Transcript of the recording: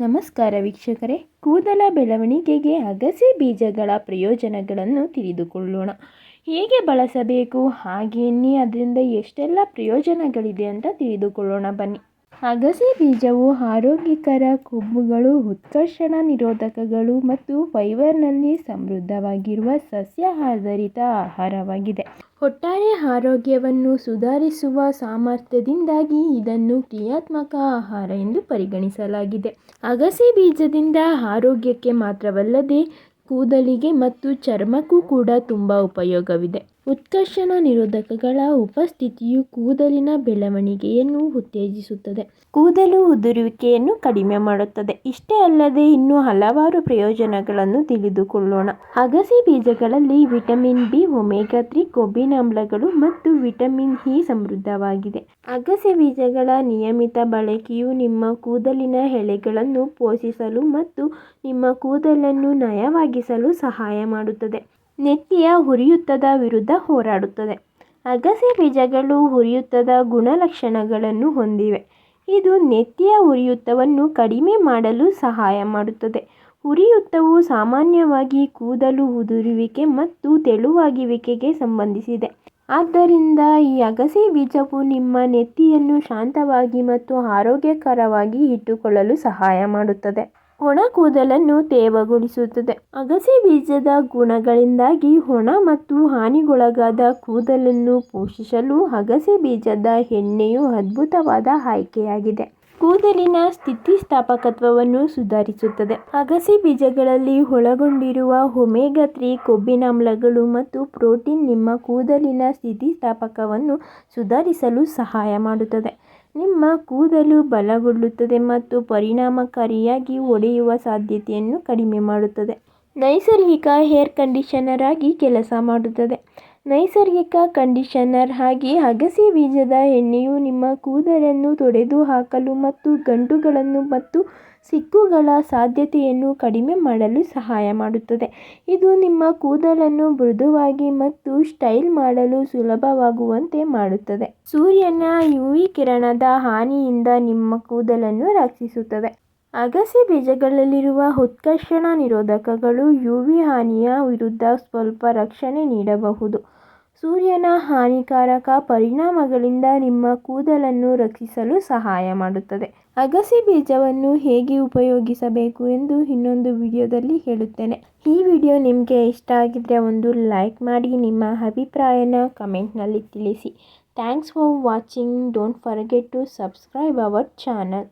ನಮಸ್ಕಾರ ವೀಕ್ಷಕರೇ. ಕೂದಲ ಬೆಳವಣಿಗೆಗೆ ಅಗಸೆ ಬೀಜಗಳ ಪ್ರಯೋಜನಗಳನ್ನು ತಿಳಿದುಕೊಳ್ಳೋಣ. ಹೇಗೆ ಬಳಸಬೇಕು? ಹಾಗೆಯೇ ಅದರಿಂದ ಎಷ್ಟೆಲ್ಲ ಪ್ರಯೋಜನಗಳಿದೆ ಅಂತ ತಿಳಿದುಕೊಳ್ಳೋಣ ಬನ್ನಿ. ಅಗಸೆ ಬೀಜವು ಆರೋಗ್ಯಕರ ಕೊಬ್ಬುಗಳು, ಉತ್ಕರ್ಷಣ ನಿರೋಧಕಗಳು ಮತ್ತು ಫೈಬರ್ನಲ್ಲಿ ಸಮೃದ್ಧವಾಗಿರುವ ಸಸ್ಯ ಆಧಾರಿತ ಆಹಾರವಾಗಿದೆ. ಒಟ್ಟಾರೆ ಆರೋಗ್ಯವನ್ನು ಸುಧಾರಿಸುವ ಸಾಮರ್ಥ್ಯದಿಂದಾಗಿ ಇದನ್ನು ಕ್ರಿಯಾತ್ಮಕ ಆಹಾರ ಎಂದು ಪರಿಗಣಿಸಲಾಗಿದೆ. ಅಗಸೆ ಬೀಜದಿಂದ ಆರೋಗ್ಯಕ್ಕೆ ಮಾತ್ರವಲ್ಲದೆ ಕೂದಲಿಗೆ ಮತ್ತು ಚರ್ಮಕ್ಕೂ ಕೂಡ ತುಂಬ ಉಪಯೋಗವಿದೆ. ಉತ್ಕರ್ಷಣ ನಿರೋಧಕಗಳ ಉಪಸ್ಥಿತಿಯು ಕೂದಲಿನ ಬೆಳವಣಿಗೆಯನ್ನು ಉತ್ತೇಜಿಸುತ್ತದೆ. ಕೂದಲು ಉದುರುವಿಕೆಯನ್ನು ಕಡಿಮೆ ಮಾಡುತ್ತದೆ. ಇಷ್ಟೇ ಅಲ್ಲದೆ ಇನ್ನೂ ಹಲವಾರು ಪ್ರಯೋಜನಗಳನ್ನು ತಿಳಿದುಕೊಳ್ಳೋಣ. ಅಗಸೆ ಬೀಜಗಳಲ್ಲಿ ವಿಟಮಿನ್ ಬಿ, ಒಮೆಗಾ ತ್ರೀ, ಕೊಬ್ಬಿನಾಮ್ಲಗಳು ಮತ್ತು ವಿಟಮಿನ್ ಇ ಸಮೃದ್ಧವಾಗಿದೆ. ಅಗಸೆ ಬೀಜಗಳ ನಿಯಮಿತ ಬಳಕೆಯು ನಿಮ್ಮ ಕೂದಲಿನ ಎಳೆಗಳನ್ನು ಪೋಷಿಸಲು ಮತ್ತು ನಿಮ್ಮ ಕೂದಲನ್ನು ನಯವಾಗಿಸಲು ಸಹಾಯ ಮಾಡುತ್ತದೆ. ನೆತ್ತಿಯ ಉರಿಯುತ್ತದ ವಿರುದ್ಧ ಹೋರಾಡುತ್ತದೆ. ಅಗಸೆ ಬೀಜಗಳು ಉರಿಯುತ್ತದ ಗುಣಲಕ್ಷಣಗಳನ್ನು ಹೊಂದಿವೆ. ಇದು ನೆತ್ತಿಯ ಉರಿಯೂತವನ್ನು ಕಡಿಮೆ ಮಾಡಲು ಸಹಾಯ ಮಾಡುತ್ತದೆ. ಉರಿಯುತ್ತವು ಸಾಮಾನ್ಯವಾಗಿ ಕೂದಲು ಉದುರುವಿಕೆ ಮತ್ತು ತೆಳುವಾಗುವಿಕೆಗೆ ಸಂಬಂಧಿಸಿದೆ. ಆದ್ದರಿಂದ ಈ ಅಗಸೆ ಬೀಜವು ನಿಮ್ಮ ನೆತ್ತಿಯನ್ನು ಶಾಂತವಾಗಿ ಮತ್ತು ಆರೋಗ್ಯಕರವಾಗಿ ಇಟ್ಟುಕೊಳ್ಳಲು ಸಹಾಯ ಮಾಡುತ್ತದೆ. ಒಣ ಕೂದಲನ್ನು ತೇವಗೊಳಿಸುತ್ತದೆ. ಅಗಸೆ ಬೀಜದ ಗುಣಗಳಿಂದಾಗಿ ಒಣ ಮತ್ತು ಹಾನಿಗೊಳಗಾದ ಕೂದಲನ್ನು ಪೋಷಿಸಲು ಅಗಸೆ ಬೀಜದ ಎಣ್ಣೆಯು ಅದ್ಭುತವಾದ ಆಯ್ಕೆಯಾಗಿದೆ. ಕೂದಲಿನ ಸ್ಥಿತಿಸ್ಥಾಪಕತ್ವವನ್ನು ಸುಧಾರಿಸುತ್ತದೆ. ಅಗಸೆ ಬೀಜಗಳಲ್ಲಿ ಒಳಗೊಂಡಿರುವ ಒಮೆಗಾ ತ್ರೀ ಕೊಬ್ಬಿನಾಮ್ಲಗಳು ಮತ್ತು ಪ್ರೋಟೀನ್ ನಿಮ್ಮ ಕೂದಲಿನ ಸ್ಥಿತಿಸ್ಥಾಪಕವನ್ನು ಸುಧಾರಿಸಲು ಸಹಾಯ ಮಾಡುತ್ತದೆ. ನಿಮ್ಮ ಕೂದಲು ಬಲಗೊಳ್ಳುತ್ತದೆ ಮತ್ತು ಪರಿಣಾಮಕಾರಿಯಾಗಿ ಒಡೆಯುವ ಸಾಧ್ಯತೆಯನ್ನು ಕಡಿಮೆ ಮಾಡುತ್ತದೆ. ನೈಸರ್ಗಿಕ ಹೇರ್ ಕಂಡೀಷನರ್ ಆಗಿ ಕೆಲಸ ಮಾಡುತ್ತದೆ. ನೈಸರ್ಗಿಕ ಕಂಡೀಷನರ್ ಹಾಗೆ ಅಗಸೆ ಬೀಜದ ಎಣ್ಣೆಯು ನಿಮ್ಮ ಕೂದಲನ್ನು ತೊಡೆದುಹಾಕಲು ಮತ್ತು ಗಂಟುಗಳನ್ನು ಮತ್ತು ಸಿಕ್ಕುಗಳ ಸಾಧ್ಯತೆಯನ್ನು ಕಡಿಮೆ ಮಾಡಲು ಸಹಾಯ ಮಾಡುತ್ತದೆ. ಇದು ನಿಮ್ಮ ಕೂದಲನ್ನು ಮೃದುವಾಗಿ ಮತ್ತು ಸ್ಟೈಲ್ ಮಾಡಲು ಸುಲಭವಾಗುವಂತೆ ಮಾಡುತ್ತದೆ. ಸೂರ್ಯನ ಯುವಿ ಕಿರಣದ ಹಾನಿಯಿಂದ ನಿಮ್ಮ ಕೂದಲನ್ನು ರಕ್ಷಿಸುತ್ತದೆ. ಅಗಸೆ ಬೀಜಗಳಲ್ಲಿರುವ ಉತ್ಕರ್ಷಣ ನಿರೋಧಕಗಳು ಯುವಿ ಹಾನಿಯ ವಿರುದ್ಧ ಸ್ವಲ್ಪ ರಕ್ಷಣೆ ನೀಡಬಹುದು. ಸೂರ್ಯನ ಹಾನಿಕಾರಕ ಪರಿಣಾಮಗಳಿಂದ ನಿಮ್ಮ ಕೂದಲನ್ನು ರಕ್ಷಿಸಲು ಸಹಾಯ ಮಾಡುತ್ತದೆ. ಅಗಸೆ ಬೀಜವನ್ನು ಹೇಗೆ ಉಪಯೋಗಿಸಬೇಕು ಎಂದು ಇನ್ನೊಂದು ವಿಡಿಯೋದಲ್ಲಿ ಹೇಳುತ್ತೇನೆ. ಈ ವಿಡಿಯೋ ನಿಮಗೆ ಇಷ್ಟ ಆಗಿದ್ದರೆ ಒಂದು ಲೈಕ್ ಮಾಡಿ, ನಿಮ್ಮ ಅಭಿಪ್ರಾಯನ ಕಮೆಂಟ್ನಲ್ಲಿ ತಿಳಿಸಿ. Thanks for watching. Don't forget to subscribe our channel.